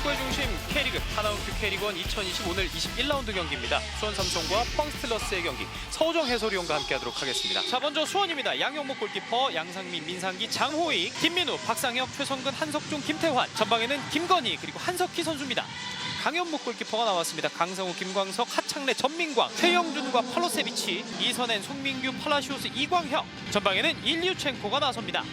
축구의 중심 K리그 하나운큐 K리그1 2020 오늘 21라운드 경기입니다. 수원 삼성과 포항스틸러스의 경기 서우정 해설위원과 함께하도록 하겠습니다. 자 먼저 수원입니다. 양용목 골키퍼, 양상민, 민상기, 장호익, 김민우, 박상혁, 최성근, 한석종, 김태환. 전방에는 김건희 그리고 한석희 선수입니다. 강현묵 골키퍼가 나왔습니다. 강성우, 김광석, 하창래, 전민광, 최영준과 팔로세비치, 이선엔, 송민규, 팔라시오스, 이광혁. 전방에는 일류첸코가 나섭니다.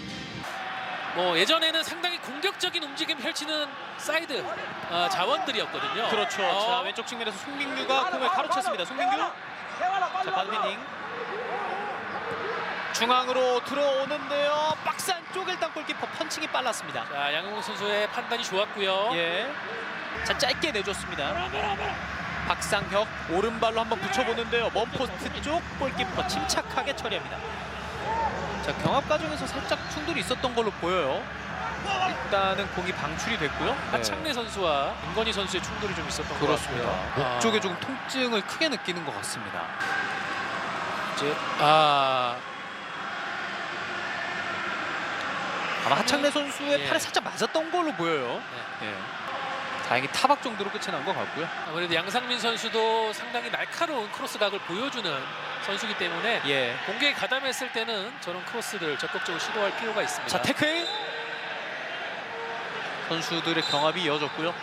뭐 예전에는 상당히 공격적인 움직임 펼치는 사이드 어, 자원들이었거든요. 그렇죠. 어, 자 왼쪽 측면에서 송민규가 공을 가로챘습니다. 송민규. 자 반비닝. 중앙으로 들어오는데요. 박스 안쪽 일단 골키퍼 펀칭이 빨랐습니다. 자 양용국 선수의 판단이 좋았고요. 예. 자 짧게 내줬습니다. 박상혁 오른발로 한번 붙여보는데요. 먼 포스트 쪽 골키퍼 침착하게 처리합니다. 자 경합 과정에서 살짝 충돌이 있었던 걸로 보여요. 일단은 공이 방출이 됐고요. 네. 하창래 선수와 김건희 선수의 충돌이 좀 있었던 것 그렇습니다. 같고요. 목 쪽에 좀 통증을 크게 느끼는 것 같습니다. 이제 아 아마 하창래 선수의 예. 팔에 살짝 맞았던 걸로 보여요. 네. 예. 다행히 타박 정도로 끝이 난 것 같고요. 아무래도 양상민 선수도 상당히 날카로운 크로스각을 보여주는 선수기 때문에 예. 공격에 가담했을 때는 저런 크로스를 적극적으로 시도할 필요가 있습니다. 자 태클 선수들의 경합이 이어졌고요.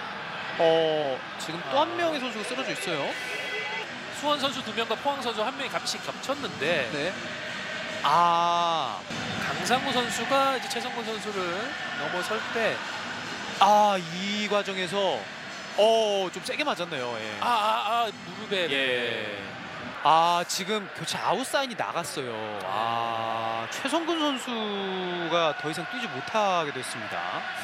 어 지금 또 한 명의 선수가 쓰러져 있어요. 수원 선수 두 명과 포항 선수 한 명이 값이 겹쳤는데 네. 아, 강상우 선수가 이제 최성근 선수를 넘어설 때 아 이 과정에서 어 좀 세게 맞았네요. 예. 아, 아, 아 무릎에 예. 아 지금 교체 아웃사인이 나갔어요. 아 최성근 선수가 더 이상 뛰지 못하게 됐습니다.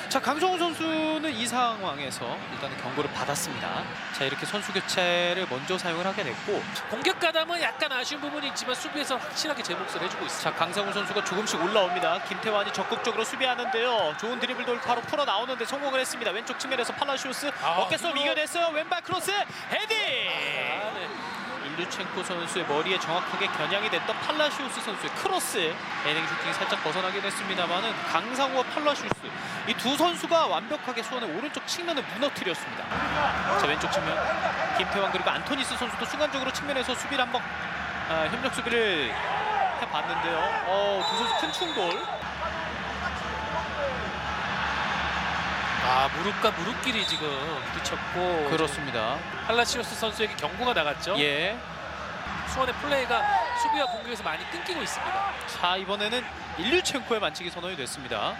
자 강성우 선수는 이 상황에서 일단은 경고를 받았습니다. 자 이렇게 선수 교체를 먼저 사용을 하게 됐고 공격 가담은 약간 아쉬운 부분이 있지만 수비에서 확실하게 제 몫을 해주고 있습니다. 자 강성우 선수가 조금씩 올라옵니다. 김태환이 적극적으로 수비하는데요. 좋은 드리블 돌파로 풀어 나오는데 성공을 했습니다. 왼쪽 측면에서 팔라시오스 아, 어깨 속 이거- 이겨냈어요. 왼발 크로스 헤딩. 아, 네. 일류첸코 선수의 머리에 정확하게 겨냥이 됐던 팔라시오스 선수의 크로스 헤딩 슈팅이 살짝 벗어나긴 했습니다만은 강상우와 팔라시오스 이 두 선수가 완벽하게 수원의 오른쪽 측면을 무너뜨렸습니다. 자 왼쪽 측면 김태환 그리고 안토니스 선수도 순간적으로 측면에서 수비를 한번 아, 협력 수비를 해봤는데요. 어, 두 선수 큰 충돌. 아 무릎과 무릎끼리 지금 부딪혔고 그렇습니다. 팔라시오스 선수에게 경고가 나갔죠. 예. 수원의 플레이가 수비와 공격에서 많이 끊기고 있습니다. 자 이번에는 일류첸코의 만치기 선언이 됐습니다.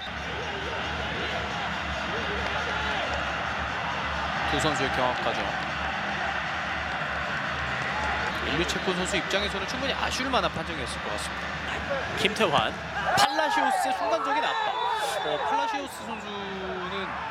두 선수의 경합 과정. 일류첸코 선수 입장에서는 충분히 아쉬울 만한 판정이었을 것 같습니다. 김태환, 팔라시오스의 순간적인 압박. 어, 팔라시오스 선수는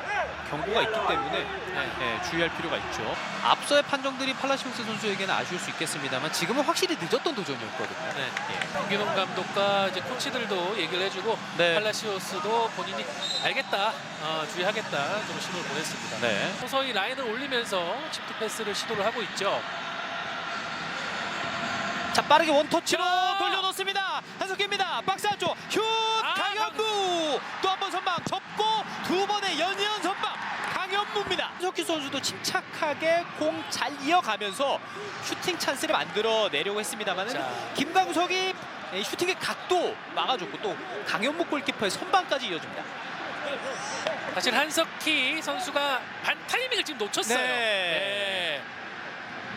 경고가 있기 때문에 네, 네, 주의할 필요가 있죠. 앞서의 판정들이 팔라시오스 선수에게는 아쉬울 수 있겠습니다만 지금은 확실히 늦었던 도전이었거든요. 네. 예. 김균홍 감독과 이제 코치들도 얘기를 해주고 네. 팔라시오스도 본인이 알겠다, 어, 주의하겠다 그런 신호를 보냈습니다. 네. 서서히 라인을 올리면서 치프 패스를 시도를 하고 있죠. 자 빠르게 원터치로 자! 돌려놓습니다 한석기입니다 박스 안쪽 선수도 침착하게 공 잘 이어가면서 슈팅 찬스를 만들어 내려고 했습니다만 자. 김광석이 이 슈팅의 각도 막아줬고 또 강현무 골키퍼의 선방까지 이어집니다 사실 한석희 선수가 반 타이밍을 지금 놓쳤어요. 네. 네.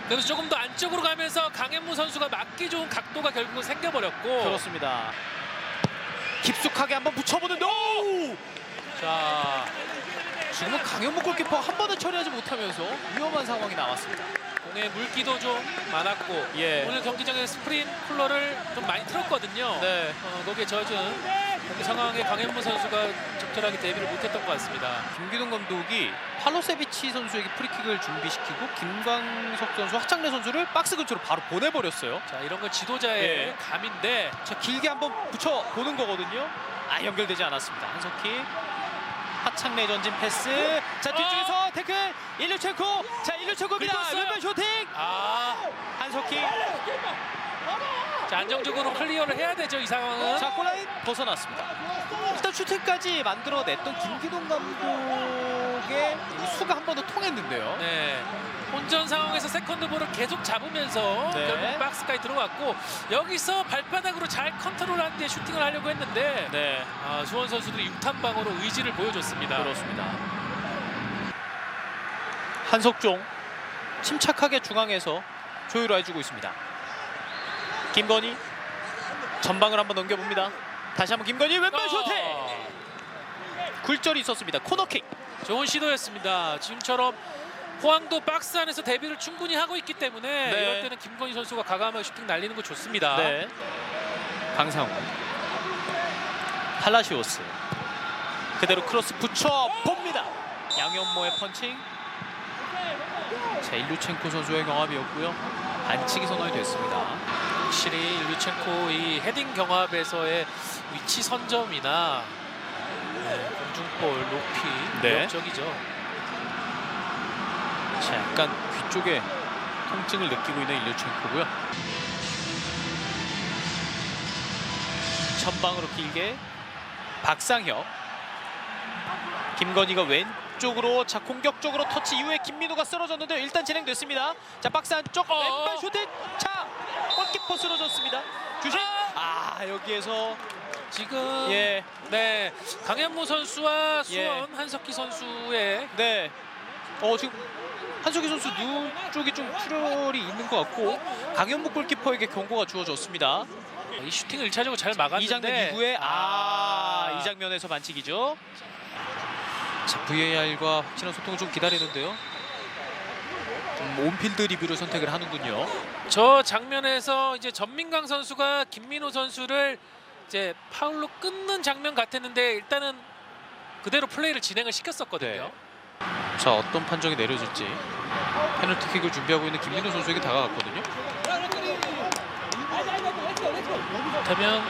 그래서 조금 더 안쪽으로 가면서 강현무 선수가 맞기 좋은 각도가 결국은 생겨버렸고 그렇습니다 깊숙하게 한번 붙여보는데 오! 자 지금은 강현무 골키퍼 한 번을 처리하지 못하면서 위험한 상황이 나왔습니다. 공의 물기도 좀 많았고 예. 오늘 경기장에 스프린 쿨러를 좀 많이 틀었거든요. 네. 어, 거기에 젖은 경기 상황에 강현무 선수가 적절하게 대비를 못했던 것 같습니다. 김기동 감독이 팔로세비치 선수에게 프리킥을 준비시키고 김광석 선수, 하창래 선수를 박스 근처로 바로 보내버렸어요. 자 이런 건 지도자의 예. 감인데 자 길게 한번 붙여 보는 거거든요. 아 연결되지 않았습니다. 한석희, 하창래 전진 패스. 자 뒤쪽에서 태클 일류첸코. 자 일류첸코입니다. 긁었어요. 왼발 쇼팅. 아 한석희. 자, 안정적으로 클리어를 해야 되죠 이 상황은. 자, 골라인 벗어났습니다. 일단 슈팅까지 만들어냈던 김기동 감독의 이 수가 한 번 더 통했는데요. 네. 혼전 상황에서 세컨드 볼을 계속 잡으면서 네. 결국 박스까지 들어갔고 여기서 발바닥으로 잘 컨트롤한 뒤에 슈팅을 하려고 했는데 네, 아, 수원 선수들이 6탄방으로 의지를 보여줬습니다. 그렇습니다. 한석종 침착하게 중앙에서 조율을 해주고 있습니다. 김건희 전방을 한번 넘겨봅니다. 다시 한번 김건희 왼발 슈팅! 어, 굴절이 있었습니다. 코너킥. 좋은 시도였습니다. 지금처럼 포항도 박스 안에서 대비를 충분히 하고 있기 때문에 네. 이럴 때는 김건희 선수가 과감하게 슈팅 날리는 거 좋습니다. 네. 강상우. 팔라시오스. 그대로 크로스 붙여 봅니다. 양현모의 펀칭. 자, 일루첸코 선수의 경합이었고요. 반칙이 선언이 됐습니다. 확실히 일루첸코 이 헤딩 경합에서의 위치 선점이나 네, 공중볼 높이 네. 위협적이죠. 자, 약간 귀 쪽에 통증을 느끼고 있는 일루첸코고요. 전방으로 길게 박상혁. 김건희가 왼쪽으로 자 공격적으로 터치 이후에 김민우가 쓰러졌는데 일단 진행됐습니다. 자 박스 안쪽 어. 왼발 슈팅. 자 골키퍼 쓰러졌습니다. 주심. 아 여기에서 지금 예 네 강현무 선수와 예. 수원 한석희 선수의 네. 어 지금 한석희 선수 눈 쪽이 좀 출혈이 있는 것 같고 강현무 골키퍼에게 경고가 주어졌습니다. 이 슈팅을 1차적으로 잘 막았는데 이 장면 이후에 아, 이 장면에서 반칙이죠. 자 VAR과 확실한 소통을 좀 기다리는데요. 좀 온필드 리뷰를 선택을 하는군요. 저 장면에서 이제 전민강 선수가 김민호 선수를 이제 파울로 끊는 장면 같았는데 일단은 그대로 플레이를 진행을 시켰었거든요. 자 어떤 판정이 내려질지 페널티킥을 준비하고 있는 김민우 선수에게 다가갔거든요. 그렇다면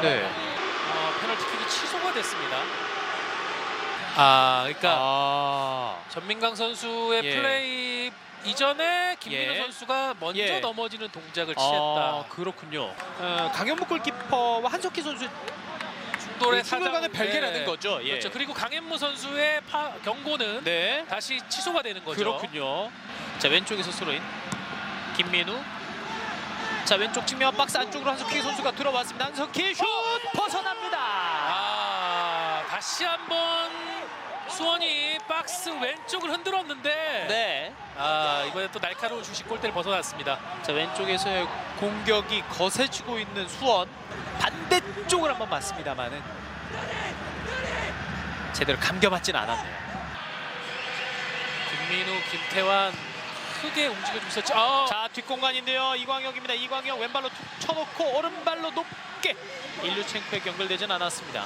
네. 어, 페널티킥이 취소가 됐습니다. 아, 그러니까 아 전민강 선수의 예. 플레이 이전에 김민호 예. 선수가 먼저 예. 넘어지는 동작을 아, 취했다. 그렇군요. 어, 강현무 골키퍼와 한석희 선수 순간간의 사장- 별개라는 예. 거죠. 예. 그렇죠. 그리고 강현무 선수의 파- 경고는 네. 다시 취소가 되는 거죠. 그렇군요. 자 왼쪽에서 스로인 김민우. 자 왼쪽 측면 박스 안쪽으로 한석희 선수가 들어왔습니다. 한석희 슛 벗어납니다. 아, 다시 한번 수원이 박스 왼쪽을 흔들었는데 네. 아, 이번에 또 날카로운 주식 골대를 벗어났습니다. 자 왼쪽에서의 공격이 거세지고 있는 수원 반대쪽을 한번 맞습니다만은 제대로 감겨맞지는 않았네요. 김민우, 김태환 크게 움직여주고 있었죠. 아, 자 뒷공간인데요 이광혁입니다. 이광혁 왼발로 툭 쳐놓고 오른발로 높게 일류첸코에 연결되진 않았습니다.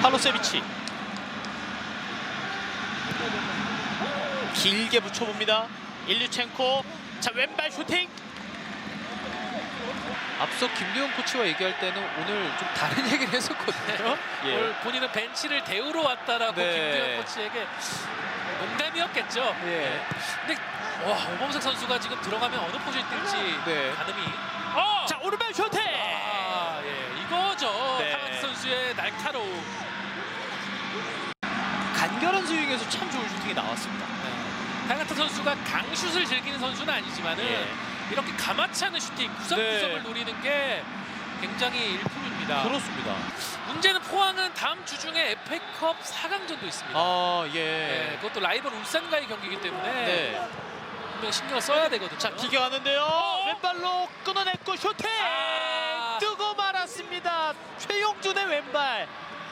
팔로세비치 길게 붙여봅니다. 일류첸코 자 왼발 슈팅 앞서 김도영 코치와 얘기할 때는 오늘 좀 다른 얘기를 했었거든요. 오늘 본인은 벤치를 데우러 왔다라고 네. 김두현 코치에게 농담이었겠죠. 예. 근데 와 오범석 선수가 지금 들어가면 어느 포지션 뛸지 네. 가늠이. 어! 자 오른발 슈팅 아, 예, 이거죠. 네. 하만기 선수의 날카로움. 간결한 스윙에서 참 좋은 슈팅이 나왔습니다. 타가타 선수가 강슛을 즐기는 선수는 아니지만은 예. 이렇게 가마치 않은 슈팅 구석구석을 네. 노리는 게 굉장히 일품입니다. 그렇습니다. 문제는 포항은 다음 주 중에 FA컵 4강전도 있습니다. 아 네, 예. 그것도 라이벌 울산과의 경기이기 때문에 네. 분명히 신경을 써야 되거든요. 자 비겨가는데요. 왼발로 끊어냈고 슈팅 아. 뜨고 말았습니다. 최용준의 왼발.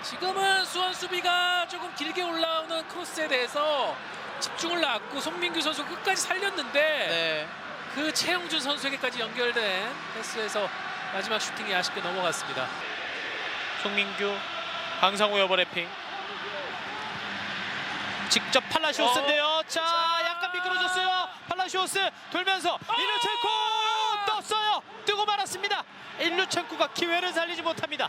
지금은 수원 수비가 조금 길게 올라오는 크로스에 대해서 집중을 놨고 송민규 선수 끝까지 살렸는데 네. 그 최영준 선수에게까지 연결된 패스에서 마지막 슈팅이 아쉽게 넘어갔습니다. 송민규, 강상우 여버래핑. 직접 팔라시오스인데요. 자, 자. 약간 미끄러졌어요. 팔라시오스 돌면서 일루첸코 떴어요. 뜨고 말았습니다. 일루첸코가 기회를 살리지 못합니다.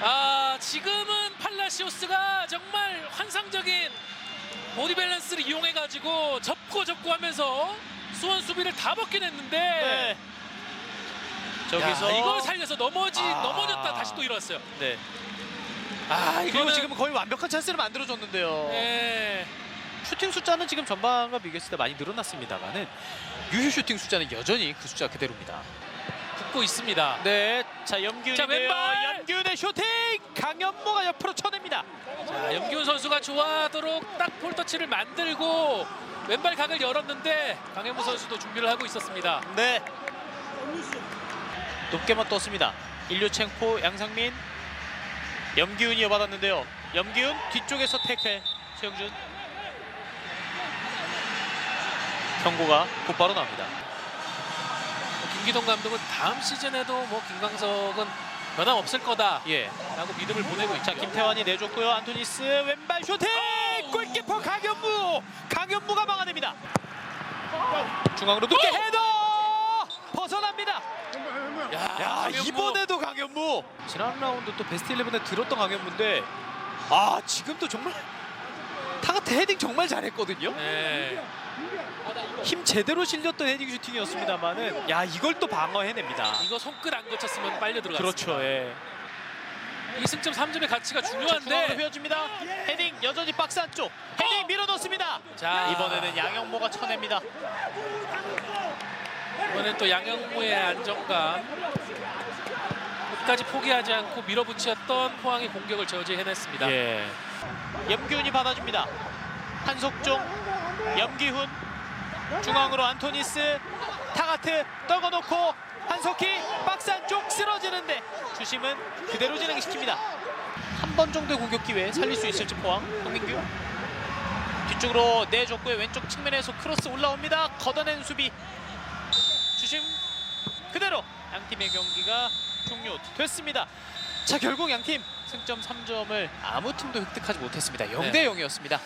아 지금은 팔라시오스가 정말 환상적인 보디 밸런스를 이용해 가지고 접고 접고 하면서 수원 수비를 다 벗겨냈는데 네. 저기서 야, 이걸 살려서 넘어지 아. 넘어졌다 다시 또 일어났어요. 네. 아 이거 는 지금 거의 완벽한 찬스를 만들어줬는데요. 예. 슈팅 숫자는 지금 전반과 비교했을 때 많이 늘어났습니다만은 유효 슈팅 숫자는 여전히 그 숫자 그대로입니다. 붙고 있습니다. 네, 자 염기훈인데요. 자, 왼발! 염기훈의 슈팅 강현모가 옆으로 쳐냅니다. 자, 염기훈 선수가 좋아하도록 딱 폴터치를 만들고 왼발 각을 열었는데 강현무 선수도 준비를 하고 있었습니다. 네, 높게만 떴습니다. 일류첸코 양상민 염기훈이 이어받았는데요. 염기훈 뒤쪽에서 태클 최영준 경고가 곧바로 나옵니다. 뭐 김기동 감독은 다음 시즌에도 뭐 김광석은 변함 없을 거다라고 예, 믿음을 보내고 있죠. 자 김태환이 내줬고요. 안토니스 왼발 슈팅 골키퍼 강현무 강현무가 막아냅니다. 중앙으로 높게 헤더 벗어납니다. 야, 야 강현무. 이번에도 강현무 지난 라운드 또 베스트 11에 들었던 강현무인데 아 지금도 정말 타가트 헤딩 정말 잘했거든요. 네. 힘 제대로 실렸던 헤딩 슈팅이었습니다만은 야 이걸 또 방어해냅니다. 이거 손끝 안 거쳤으면 빨려 들어갔습니다. 그렇죠. 예. 이 승점 3점의 가치가 중요한데 휘어집니다. 헤딩 여전히 박스 안쪽 헤딩 어! 밀어넣습니다. 자 이번에는 양영모가 쳐냅니다. 이번엔 또 양영무의 안정감 끝까지 포기하지 않고 밀어붙였던 포항의 공격을 저지해냈습니다. 예. 염기훈이 받아줍니다. 한석종, 염기훈, 중앙으로 안토니스, 타가트 떠거놓고 한석희 박스 안쪽 쓰러지는데 주심은 그대로 진행시킵니다. 한 번 정도의 공격 기회 살릴 수 있을지 포항 홍민규 뒤쪽으로 내줬고요 왼쪽 측면에서 크로스 올라옵니다. 걷어낸 수비 주심 그대로 양 팀의 경기가 종료됐습니다. 자 결국 양팀 승점 3점을 아무 팀도 획득하지 못했습니다. 0대 0이었습니다.